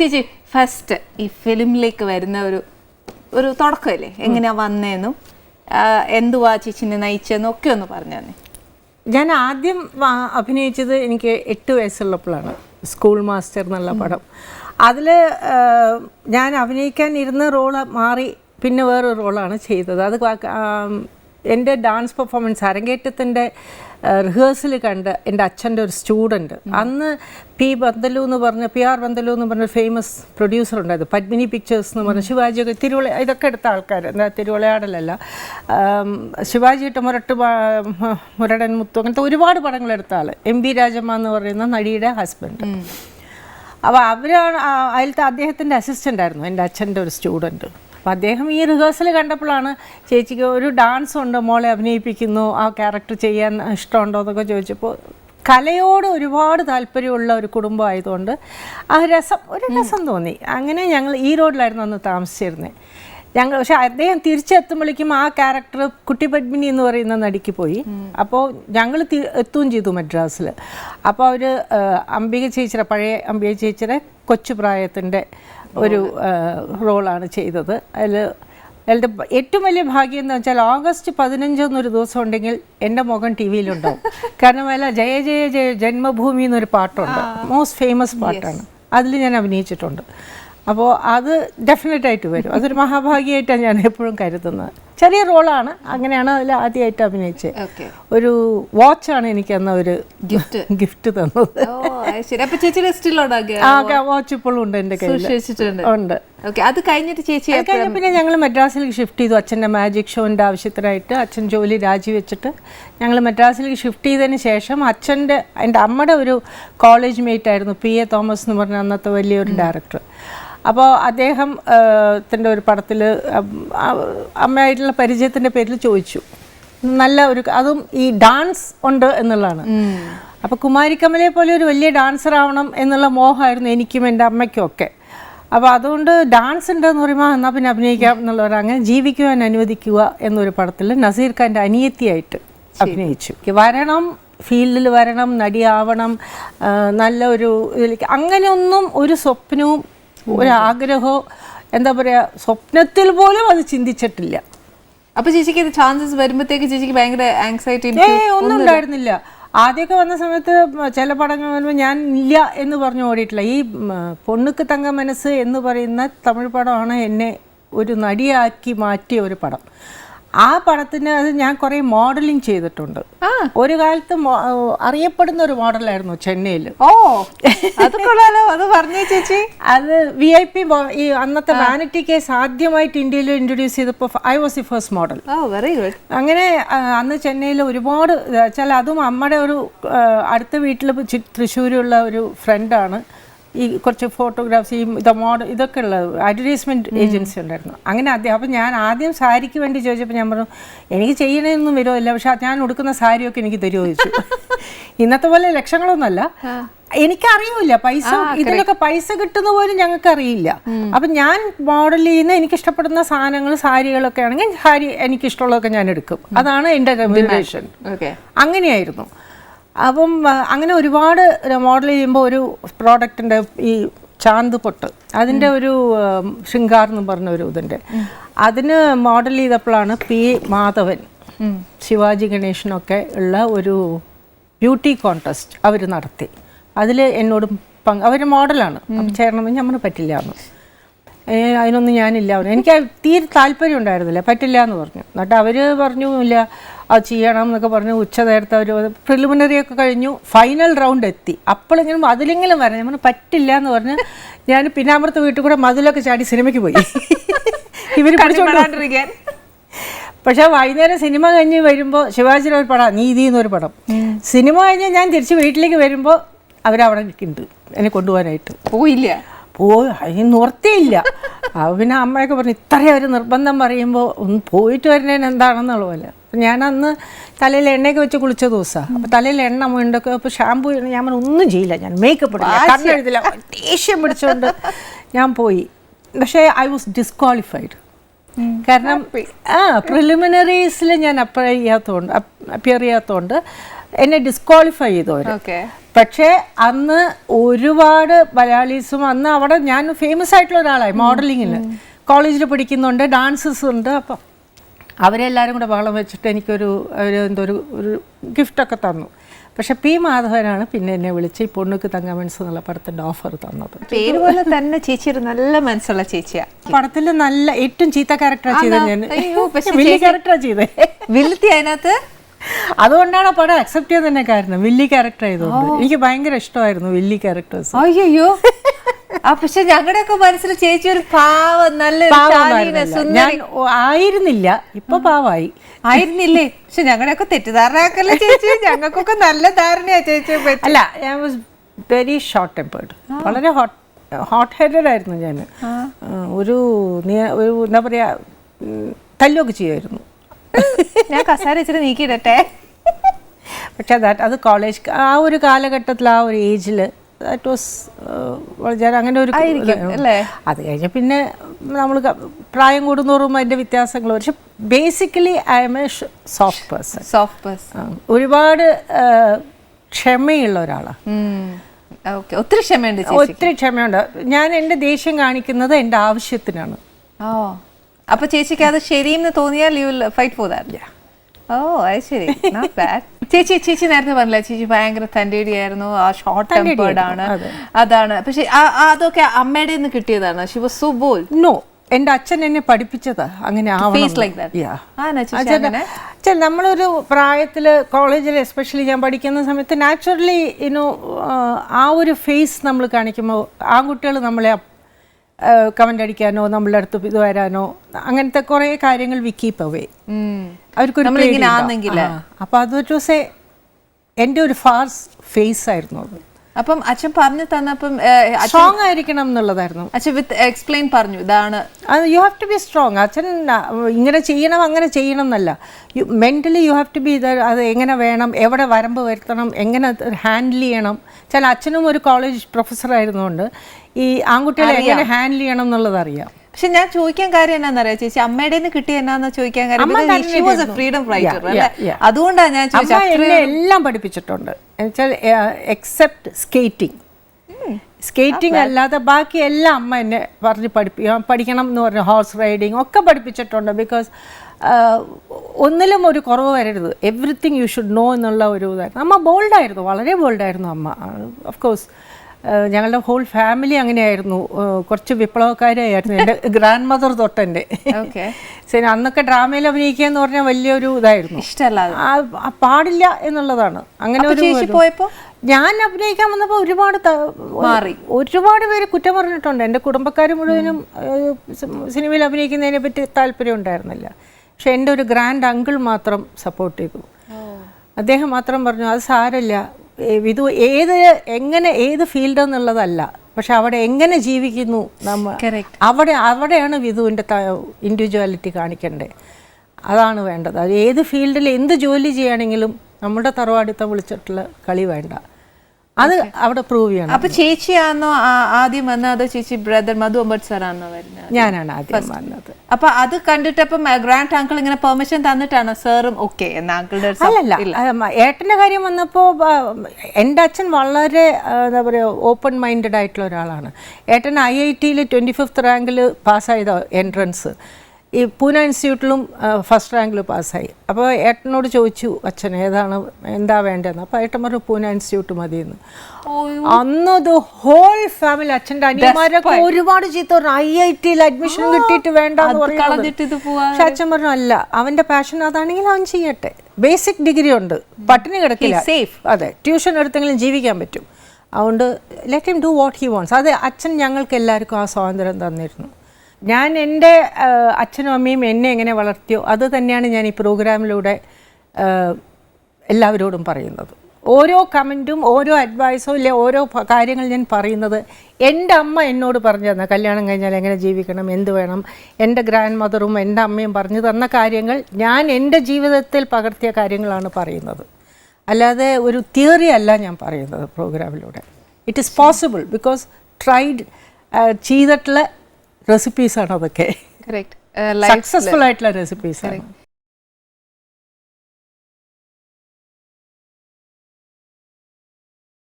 ചേച്ചി ഫസ്റ്റ് ഈ ഫിലിമിലേക്ക് വരുന്ന ഒരു ഒരു തുടക്കമല്ലേ എങ്ങനെയാ വന്നേന്നും എന്തുവാ ചേച്ചിനെ നയിച്ചെന്നും ഒക്കെ ഒന്ന് പറഞ്ഞു തന്നെ. ഞാൻ ആദ്യം അഭിനയിച്ചത് എനിക്ക് എട്ട് വയസ്സുള്ളപ്പോഴാണ്. സ്കൂൾ മാസ്റ്റർ എന്നുള്ള പടം. അതിൽ ഞാൻ അഭിനയിക്കാൻ ഇരുന്ന റോൾ മാറി പിന്നെ വേറൊരു റോളാണ് ചെയ്തത്. അത് എന്റെ ഡാൻസ് പെർഫോമൻസ് അരങ്ങേറ്റത്തിന്റെ റിഹേഴ്സൽ കണ്ട് എന്റെ അച്ഛന്റെ ഒരു സ്റ്റുഡന്റ് അന്ന് പി ബന്തലു എന്ന് പറഞ്ഞ പി ആർ ബന്തലു എന്ന് പറഞ്ഞ ഫേമസ് പ്രൊഡ്യൂസർ ഉണ്ടായിരുന്നു. പത്മിനി പിക്ചേഴ്സ് എന്ന് പറഞ്ഞ ശിവാജിയൊക്കെ തിരുവള ഇതൊക്കെ എടുത്ത ആൾക്കാർ എന്താ തിരുവളയാടലല്ല. ആം, ശിവാജിയിട്ട് മുരട്ട് മുരടൻ മുത്തു അങ്ങനത്തെ ഒരുപാട് പടങ്ങൾ എടുത്ത ആൾ എം ബി രാജമ്മ എന്ന് പറയുന്ന നടിയുടെ ഹസ്ബൻഡ്. അപ്പോൾ അവരാണ് അതിലത്തെ അദ്ദേഹത്തിന്റെ അസിസ്റ്റന്റ് ആയിരുന്നു എന്റെ അച്ഛന്റെ ഒരു സ്റ്റുഡന്റ് അപ്പോൾ അദ്ദേഹം ഈ റിഹേഴ്സൽ കണ്ടപ്പോഴാണ് ചേച്ചിക്ക് ഒരു ഡാൻസ് ഉണ്ട് മോളെ അഭിനയിപ്പിക്കുന്നു ആ ക്യാരക്ടർ ചെയ്യാൻ ഇഷ്ടമുണ്ടോ എന്നൊക്കെ ചോദിച്ചപ്പോൾ കലയോട് ഒരുപാട് താല്പര്യമുള്ള ഒരു കുടുംബമായതുകൊണ്ട് ആ രസം ഒരു രസം തോന്നി. അങ്ങനെ ഞങ്ങൾ ഈ റോഡിലായിരുന്നു അന്ന് താമസിച്ചിരുന്നത് ഞങ്ങൾ പക്ഷെ അദ്ദേഹം തിരിച്ചെത്തുമ്പോഴേക്കും ആ ക്യാരക്ടർ കുട്ടി പത്മിനി എന്ന് പറയുന്ന നടിക്ക് പോയി. അപ്പോൾ ഞങ്ങൾ എത്തുകയും ചെയ്തു മദ്രാസിൽ. അപ്പോൾ അവർ അംബിക ചേച്ചിയുടെ പഴയ അംബിക ചേച്ചിയുടെ കൊച്ചു പ്രായത്തിന്റെ ഒരു റോളാണ് ചെയ്തത്. അതിൽ അയാളുടെ ഏറ്റവും വലിയ ഭാഗ്യം എന്ന് വെച്ചാൽ ഓഗസ്റ്റ് പതിനഞ്ച് എന്നൊരു ദിവസം ഉണ്ടെങ്കിൽ എന്റെ മുഖം ടി വിയിലുണ്ടാവും. കാരണം അല്ല ജയ ജയ ജയ ജന്മഭൂമി എന്നൊരു പാട്ടുണ്ട്. മോസ്റ്റ് ഫേമസ് പാട്ടാണ്. അതിൽ ഞാൻ അഭിനയിച്ചിട്ടുണ്ട്. അപ്പോൾ അത് ഡെഫിനറ്റായിട്ട് വരും. അതൊരു മഹാഭാഗ്യമായിട്ടാണ് ഞാൻ എപ്പോഴും കരുതുന്നത്. ചെറിയ റോളാണ്. അങ്ങനെയാണ് അതിൽ ആദ്യമായിട്ട് അഭിനയിച്ചത്. ഒരു വാച്ചാണ് എനിക്ക് അന്ന് ഒരു ഗിഫ്റ്റ്. ഗിഫ്റ്റ് തന്നത്. വാച്ച് ഇപ്പോഴും ഉണ്ട് എന്റെ കയ്യിൽ ഉണ്ട്. അത് കഴിഞ്ഞിട്ട് ചേച്ചി കഴിഞ്ഞ പിന്നെ ഞങ്ങൾ മദ്രാസിലേക്ക് ഷിഫ്റ്റ് ചെയ്തു. അച്ഛന്റെ മാജിക് ഷോന്റെ ആവശ്യത്തിനായിട്ട് അച്ഛൻ ജോലി രാജിവെച്ചിട്ട് ഞങ്ങൾ മദ്രാസിലേക്ക് ഷിഫ്റ്റ് ചെയ്തതിന് ശേഷം അച്ഛന്റെ എന്റെ അമ്മയുടെ ഒരു കോളേജ് മേറ്റ് ആയിരുന്നു പി എ തോമസ് എന്ന് പറഞ്ഞ അന്നത്തെ വലിയൊരു ഡയറക്ടർ അപ്പോൾ അദ്ദേഹം ത്തിന്റെ ഒരു പടത്തിൽ അമ്മയായിട്ടുള്ള പരിചയത്തിന്റെ പേരിൽ ചോദിച്ചു. നല്ല ഒരു അതും ഈ ഡാൻസ് ഉണ്ട് എന്നുള്ളതാണ്. അപ്പോൾ കുമാരിക്കമലയെ പോലെ ഒരു വലിയ ഡാൻസർ ആവണം എന്നുള്ള മോഹമായിരുന്നു എനിക്കും എന്റെ അമ്മയ്ക്കും ഒക്കെ അപ്പോൾ അതുകൊണ്ട് ഡാൻസ് ഉണ്ട് എന്ന് പറയുമ്പോൾ എന്നാൽ പിന്നെ അഭിനയിക്കാം എന്നുള്ളവർ അങ്ങനെ ജീവിക്കുവാൻ അനുവദിക്കുക എന്നൊരു പടത്തിൽ നസീർ ഖാന്റെ അനിയത്തിയായിട്ട് അഭിനയിച്ചു. വരണം ഫീൽഡിൽ വരണം നടിയാവണം നല്ലൊരു നല്ല ഒരു ഇതിലേക്ക്. അങ്ങനെയൊന്നും ഒരു സ്വപ്നവും ഒരു ആഗ്രഹവും എന്താ പറയുക സ്വപ്നത്തിൽ പോലും അത് ചിന്തിച്ചിട്ടില്ല. അപ്പൊ ചേച്ചിക്ക് ഇത് ചാൻസസ് വരുമ്പോഴത്തേക്ക് ചേച്ചിക്ക് ഭയങ്കര ആങ്സൈറ്റി ഒന്നും ഉണ്ടായിരുന്നില്ല. ആദ്യമൊക്കെ വന്ന സമയത്ത് ചില പടങ്ങൾ വരുമ്പോൾ ഞാൻ ഇല്ല എന്ന് പറഞ്ഞു ഓടിയിട്ടില്ല. ഈ പൊണ്ണുക്ക് തങ്ക മനസ്സ് എന്ന് പറയുന്ന തമിഴ് പടമാണ് എന്നെ ഒരു നടിയാക്കി മാറ്റിയ ഒരു പടം. ആ പടത്തിന് അത് ഞാൻ കുറേ മോഡലിംഗ് ചെയ്തിട്ടുണ്ട്. ഒരു കാലത്ത് അറിയപ്പെടുന്ന ഒരു മോഡലായിരുന്നു ചെന്നൈയിൽ ഓ അത് കൊള്ളാലോ അത് പറഞ്ഞു ചേച്ചി. അത് വി ഐ പി ഈ അന്നത്തെ വാനിറ്റി കേസ് ആദ്യമായിട്ട് ഇന്ത്യയിൽ ഇൻട്രൊഡ്യൂസ് ചെയ്തപ്പോൾ I was the first model oh very good അങ്ങനെ അന്ന് ചെന്നൈയിൽ ഒരുപാട് ചില അതും അമ്മയുടെ ഒരു അടുത്ത വീട്ടിൽ തൃശ്ശൂരുള്ള ഒരു ഫ്രണ്ടാണ് ഈ കുറച്ച് ഫോട്ടോഗ്രാഫ്സ് ഈ ഇത് മോഡൽ ഇതൊക്കെ ഉള്ള അഡ്വർടൈസ്മെന്റ് ഏജൻസി ഉണ്ടായിരുന്നു. അങ്ങനെ അദ്ദേഹം അപ്പം ഞാൻ ആദ്യം സാരിക്ക് വേണ്ടി ചോദിച്ചപ്പോൾ ഞാൻ പറഞ്ഞു എനിക്ക് ചെയ്യണമെന്നൊന്നും വരുമില്ല പക്ഷെ ഞാൻ ഉടുക്കുന്ന സാരിയൊക്കെ എനിക്ക് തരുമോ ചോദിച്ചു. ഇന്നത്തെ പോലെ ലക്ഷങ്ങളൊന്നുമല്ല. എനിക്കറിയില്ല പൈസ ഇതിലൊക്കെ പൈസ കിട്ടുന്ന പോലും ഞങ്ങൾക്ക് അറിയില്ല അപ്പൊ ഞാൻ മോഡൽ ചെയ്യുന്ന എനിക്ക് ഇഷ്ടപ്പെടുന്ന സാധനങ്ങൾ സാരികളൊക്കെ ആണെങ്കിൽ സാരി എനിക്ക് ഇഷ്ടമുള്ളതൊക്കെ ഞാൻ എടുക്കും. അതാണ് എന്റെ അങ്ങനെയായിരുന്നു. അപ്പം അങ്ങനെ ഒരുപാട് മോഡൽ ചെയ്യുമ്പോൾ ഒരു പ്രോഡക്റ്റിന്റെ ഈ ചാന്ത് പൊട്ട്. അതിന്റെ ഒരു ശൃംഗാർ എന്ന് പറഞ്ഞ ഒരു ഇതിന്റെ അതിന് മോഡൽ ചെയ്തപ്പോഴാണ് പി. മാധവൻ ശിവാജി ഗണേശനൊക്കെ ഉള്ള ഒരു ബ്യൂട്ടി കോൺടെസ്റ്റ് അവർ നടത്തി. അതിൽ എന്നോട് പങ്ക് അവർ മോഡലാണ് അപ്പം ചേരണമെന്ന് നമ്മൾ പറ്റില്ല എന്ന്. അതിനൊന്നും ഞാനില്ല എനിക്ക് തീരെ താല്പര്യം ഉണ്ടായിരുന്നില്ല. പറ്റില്ല എന്ന് പറഞ്ഞു. എന്നിട്ട് അവർ പറഞ്ഞു ഇല്ല അത് ചെയ്യണം എന്നൊക്കെ പറഞ്ഞ് ഉച്ച നേരത്തെ അവർ പ്രിലിമിനറി ഒക്കെ കഴിഞ്ഞു. ഫൈനൽ റൗണ്ട് എത്തി. അപ്പോഴെങ്കിലും അതിലെങ്കിലും വരണം. പറഞ്ഞു പറ്റില്ല എന്ന് പറഞ്ഞ് ഞാൻ പിന്നാമ്പുറത്ത് വീട്ടിൽ കൂടെ മതിലൊക്കെ ചാടി സിനിമയ്ക്ക് പോയി. ഇവർ പഠിച്ചുകൊണ്ടിരിക്കാൻ പക്ഷെ വൈകുന്നേരം സിനിമ കഴിഞ്ഞ് വരുമ്പോൾ ശിവാജിയുടെ ഒരു പടം നീതി എന്നൊരു പടം. സിനിമ കഴിഞ്ഞ് ഞാൻ തിരിച്ച് വീട്ടിലേക്ക് വരുമ്പോൾ അവരവിടെ നിൽക്കുന്നുണ്ട്. എന്നെ കൊണ്ടുപോകാനായിട്ട്. പോയില്ല? പോയി. അതിന് നിർത്തിയില്ല പിന്നെ അമ്മയൊക്കെ പറഞ്ഞു ഇത്രയും ഒരു നിർബന്ധം പറയുമ്പോൾ ഒന്ന് പോയിട്ട് വരുന്നതിന് എന്താണെന്നുള്ള പോലെ. ഞാൻ അന്ന് തലയിൽ എണ്ണയൊക്കെ വെച്ച് കുളിച്ച ദിവസമാണ് അപ്പോൾ തലയിൽ എണ്ണ മുണ്ടൊക്കെ അപ്പോൾ ഷാമ്പു ഞാൻ ഒന്നും ചെയ്യില്ല ഞാൻ മേക്കപ്പ് എഴുതില്ല ദേഷ്യം പിടിച്ചുകൊണ്ട് ഞാൻ പോയി. പക്ഷേ ഐ വാസ് ഡിസ്ക്വാളിഫൈഡ് കാരണം ആ പ്രിലിമിനറീസിൽ ഞാൻ അപ്ലൈ ചെയ്യാത്തതുകൊണ്ട് അപ്പിയർ ചെയ്യാത്തതുകൊണ്ട് എന്നെ ഡിസ്ക്വാളിഫൈ ചെയ്തു അവർ ഓക്കെ പക്ഷേ അന്ന് ഒരുപാട് മലയാളീസും അന്ന് അവിടെ ഞാൻ ഫേമസ് ആയിട്ടുള്ള ഒരാളായി മോഡലിങ്ങിൽ കോളേജിൽ പഠിക്കുന്നുണ്ട് ഡാൻസസ് ഉണ്ട് അപ്പം അവരെല്ലാവരും കൂടെ ബഹളം വെച്ചിട്ട് എനിക്കൊരു ഒരു എന്തോ ഒരു ഒരു ഗിഫ്റ്റൊക്കെ തന്നു. പക്ഷെ പി മാധവനാണ് പിന്നെ എന്നെ വിളിച്ച് ഈ പൊണ്ണുക്ക് തങ്കമൻസ് എന്നുള്ള പടത്തിന്റെ ഓഫർ തന്നത്. പേര് പോലെ തന്നെ ചേച്ചി ഒരു നല്ല മനസ്സുള്ള ചേച്ചിയാ. പടത്തിൽ നല്ല ഏറ്റവും ചീത്ത ക്യാരക്ടറാണ് ചെയ്തത് ഞാൻ. വലിയ ക്യാരക്ടറാണ് ചെയ്തത്. വില്ലത്തി അതിനകത്ത്? അതുകൊണ്ടാണ് ആ പടം അക്സെപ്റ്റ് ചെയ്യാൻ തന്നെ കാരണം. വില്ലി ക്യാരക്ടർ ആയതുകൊണ്ട് എനിക്ക് ഭയങ്കര ഇഷ്ടമായിരുന്നു വില്ലി ക്യാരക്ടേഴ്സ് അയ്യോ പക്ഷെ ഞങ്ങളുടെയൊക്കെ മനസ്സിൽ ചേച്ചി ഒരു പാവം നല്ല ഞാൻ ആയിരുന്നില്ല. ഇപ്പൊ പാവായി. ആയിരുന്നില്ലേ? പക്ഷെ ഞങ്ങളുടെയൊക്കെ തെറ്റിദ്ധാരണയാക്കല്ലേ ചേച്ചി? ഞങ്ങൾക്കൊക്കെ നല്ല ധാരണയാ ചേച്ചി അല്ല ഞാൻ വാസ് വെരി ഷോർട്ട് ടെമ്പേർഡ് വളരെ ഹോട്ട് ഹോട്ട് ഹെഡഡ് ആയിരുന്നു ഞാൻ. ഒരു ഒരു എന്താ പറയാ തല്ലൊക്കെ ചെയ്യുമായിരുന്നു. ഞാൻ കസാര ഇച്ചിരി നീക്കിയിടട്ടെ. പക്ഷെ അത് അത് കോളേജ് ആ ഒരു കാലഘട്ടത്തിൽ ആ ഒരു ഏജിൽ ദാറ്റ് വാസ് വളരെ അങ്ങനെ ഒരു? അത് കഴിഞ്ഞ് പിന്നെ നമ്മൾ പ്രായം കൂടുന്നോറും അതിന്റെ വ്യത്യാസങ്ങൾ പക്ഷെ basically I'm a soft person soft person ഒരുപാട് ക്ഷമയുള്ള ഒരാളാണ് ഒത്തിരി ക്ഷമയുണ്ട് ഒത്തിരി ക്ഷമയുണ്ട്. ഞാൻ എന്റെ ദേഷ്യം കാണിക്കുന്നത് എന്റെ ആവശ്യത്തിനാണ്. ഓ അപ്പൊ ചേച്ചിക്ക് അത് ശരിയെന്ന് തോന്നിയാൽ you will fight for that oh അത് ശരി. നോട്ട് ബാഡ് ചേച്ചി ചേച്ചി നേരത്തെ പറഞ്ഞില്ല ചേച്ചി ഭയങ്കര ആയിരുന്നു ആ ഷോർട്ട് ടെമ്പേർഡ് ആണ്. അതാണ്. പക്ഷെ അതൊക്കെ അമ്മയുടെ നിന്ന് കിട്ടിയതാണ്. ശിവ സോ ബോൾ നോ എന്റെ അച്ഛൻ എന്നെ പഠിപ്പിച്ചത്. അങ്ങനെ അച്ഛൻ നമ്മളൊരു പ്രായത്തിൽ കോളേജിൽ എസ്പെഷ്യലി ഞാൻ പഠിക്കുന്ന സമയത്ത് നാച്ചുറലി ഇനോ ആ ഒരു ഫേസ് നമ്മൾ കാണിക്കുമ്പോൾ ആൺകുട്ടികൾ നമ്മളെ കമന്റ് അടിക്കാനോ നമ്മളുടെ അടുത്ത് ഇത് വരാനോ അങ്ങനത്തെ കുറേ കാര്യങ്ങൾ വി അവർക്ക് അവേ. അവർക്കൊരു. അപ്പൊ അതൊരു ദിവസം എന്റെ ഒരു ഫാർസ് ഫേസ് ആയിരുന്നു അത് അപ്പം അച്ഛൻ പറഞ്ഞു തന്നപ്പം സ്ട്രോങ് ആയിരിക്കണം എന്നുള്ളതായിരുന്നു. അച്ഛൻ വിത്ത് എക്സ്പ്ലെയിൻ പറഞ്ഞു ഇതാണ്. You have to be strong അച്ഛൻ ഇങ്ങനെ ചെയ്യണം അങ്ങനെ ചെയ്യണം എന്നല്ല. You mentally you have to be അത് എങ്ങനെ വേണം എവിടെ വരമ്പ് വരുത്തണം എങ്ങനെ ഹാൻഡിൽ ചെയ്യണം. ചില അച്ഛനും ഒരു കോളേജ് പ്രൊഫസർ ആയിരുന്നുകൊണ്ട് ഈ ആൺകുട്ടികളെ എങ്ങനെ ഹാൻഡിൽ ചെയ്യണം എന്നുള്ളത് അറിയാം. പക്ഷെ ഞാൻ ചോദിക്കാൻ കാര്യം എന്നാന്നറിയാം ചേച്ചി? അമ്മയുടെ കിട്ടിയ എന്നാന്ന് ചോദിക്കാൻ കാര്യം? Freedom writer. അതുകൊണ്ടാണ് ഞാൻ ചോദിച്ചത് എല്ലാം പഠിപ്പിച്ചിട്ടുണ്ട്. എന്നുവെച്ചാൽ എക്സെപ്റ്റ് സ്കേറ്റിംഗ് സ്കേറ്റിംഗ് അല്ലാതെ ബാക്കി എല്ലാം അമ്മ എന്നെ പറഞ്ഞ് പഠിപ്പി പഠിക്കണം എന്ന് പറഞ്ഞു ഹോഴ്സ് റൈഡിങ് ഒക്കെ പഠിപ്പിച്ചിട്ടുണ്ട് ബിക്കോസ് ഒന്നിലും ഒരു കുറവ് വരരുത്. എവറിത്തിങ് യു ഷുഡ് നോ എന്നുള്ള ഒരു ഇതായിരുന്നു. അമ്മ ബോൾഡായിരുന്നു വളരെ ബോൾഡായിരുന്നു അമ്മ. ഓഫ് കോഴ്സ് ഞങ്ങളുടെ ഹോൾ ഫാമിലി അങ്ങനെയായിരുന്നു. കുറച്ച് വിപ്ലവക്കാരായിരുന്നു. എന്റെ ഗ്രാൻഡ് മദർ തൊട്ടെന്റെ. ഓക്കെ ശരി അന്നൊക്കെ ഡ്രാമയിൽ അഭിനയിക്കുക എന്ന് പറഞ്ഞാൽ വലിയൊരു ഇതായിരുന്നു. ആ, പാടില്ല എന്നുള്ളതാണ്. അങ്ങനെ ഒരു പോയപ്പോൾ ഞാൻ അഭിനയിക്കാൻ വന്നപ്പോൾ ഒരുപാട് മാറി. ഒരുപാട് പേര് കുറ്റം പറഞ്ഞിട്ടുണ്ട്. എന്റെ കുടുംബക്കാർ മുഴുവനും സിനിമയിൽ അഭിനയിക്കുന്നതിനെ പറ്റി താല്പര്യം ഉണ്ടായിരുന്നില്ല. പക്ഷെ എന്റെ ഒരു ഗ്രാൻഡ് അങ്കിൾ മാത്രം സപ്പോർട്ട് ചെയ്തു. അദ്ദേഹം മാത്രം പറഞ്ഞു അത് സാരമില്ല. വിധു ഏത് എങ്ങനെ ഏത് ഫീൽഡ് എന്നുള്ളതല്ല. പക്ഷെ അവിടെ എങ്ങനെ ജീവിക്കുന്നു നമ്മൾ. അവിടെ അവിടെയാണ് വിധുവിന്റെ ഇൻഡിവിജ്വാലിറ്റി കാണിക്കേണ്ടത് അതാണ് വേണ്ടത്. അത് ഏത് ഫീൽഡിൽ എന്ത് ജോലി ചെയ്യുകയാണെങ്കിലും നമ്മുടെ തറവാടിത്തം വിളിച്ചിട്ടുള്ള കളി വേണ്ട. അത് അവിടെ പ്രൂവ് ചെയ്യണം. അപ്പൊ ചേച്ചിയാണോ ആദ്യം വന്നത്? അതോ ചേച്ചി ബ്രദർ മധു അമ്പത് സാറാണോ വരുന്നത്? ഞാനാണ് ആദ്യം വന്നത്. അപ്പൊ അത് കണ്ടിട്ടപ്പം ഗ്രാൻഡ് അങ്കിൾ ഇങ്ങനെ പെർമിഷൻ തന്നിട്ടാണോ സാറും ഓക്കെ എന്ന അങ്കിളുടെ അല്ലല്ല ഏട്ടന്റെ കാര്യം വന്നപ്പോ എന്റെ അച്ഛൻ വളരെ എന്താ പറയുക ഓപ്പൺ മൈൻഡഡ് ആയിട്ടുള്ള ഒരാളാണ്. ഏട്ടൻ ഐ ഐ ടിയിൽ ട്വന്റി ഫിഫ്ത്ത് റാങ്കിൽ പാസ്സായതോ എൻട്രൻസ് ഈ പൂന ഇൻസ്റ്റിറ്റ്യൂട്ടിലും ഫസ്റ്റ് റാങ്കിൽ പാസ്സായി. അപ്പോൾ ഏട്ടനോട് ചോദിച്ചു അച്ഛൻ ഏതാണ് എന്താ വേണ്ടതെന്ന്? അപ്പോൾ ഏട്ടൻ പറഞ്ഞു പൂന ഇൻസ്റ്റിറ്റ്യൂട്ട് മതിയെന്ന്. അന്ന് ദ ഹോൾ ഫാമിലി അച്ഛന്റെ അനിയന്മാരൊക്കെ ഒരുപാട് ചീത്ത പറഞ്ഞു. ഐ ഐ ടിയിൽ അഡ്മിഷൻ കിട്ടിയിട്ട് വേണ്ട പക്ഷെ അച്ഛൻ പറഞ്ഞു അല്ല അവന്റെ പാഷൻ അതാണെങ്കിൽ അവൻ ചെയ്യട്ടെ. ബേസിക് ഡിഗ്രി ഉണ്ട്. പട്ടിണി കിടക്കില്ല. സേഫ് അതെ ട്യൂഷൻ എടുത്തെങ്കിലും ജീവിക്കാൻ പറ്റും. അതുകൊണ്ട് let him do what he wants അത് അച്ഛൻ ഞങ്ങൾക്ക് എല്ലാവർക്കും ആ സ്വാതന്ത്ര്യം തന്നിരുന്നു. ഞാൻ എന്റെ അച്ഛനും അമ്മയും എന്നെ എങ്ങനെ വളർത്തിയോ അത് തന്നെയാണ് ഞാൻ ഈ പ്രോഗ്രാമിലൂടെ എല്ലാവരോടും പറയുന്നത്. ഓരോ കമന്റും ഓരോ അഡ്വൈസോ ഇല്ലെ ഓരോ കാര്യങ്ങൾ ഞാൻ പറയുന്നത് എന്റെ അമ്മ എന്നോട് പറഞ്ഞു തന്ന കല്യാണം കഴിഞ്ഞാൽ എങ്ങനെ ജീവിക്കണം എന്ത് വേണം എന്റെ ഗ്രാൻഡ് മദറും എന്റെ അമ്മയും പറഞ്ഞു തന്ന കാര്യങ്ങൾ ഞാൻ എന്റെ ജീവിതത്തിൽ പകർത്തിയ കാര്യങ്ങളാണ് പറയുന്നത്. അല്ലാതെ ഒരു തിയറി അല്ല ഞാൻ പറയുന്നത് പ്രോഗ്രാമിലൂടെ. It is possible because tried ചെയ്തിട്ടുള്ള റെസിപ്പീസാണ് അതൊക്കെ? സക്സസ്ഫുൾ ആയിട്ടുള്ള റെസിപ്പീസാണ്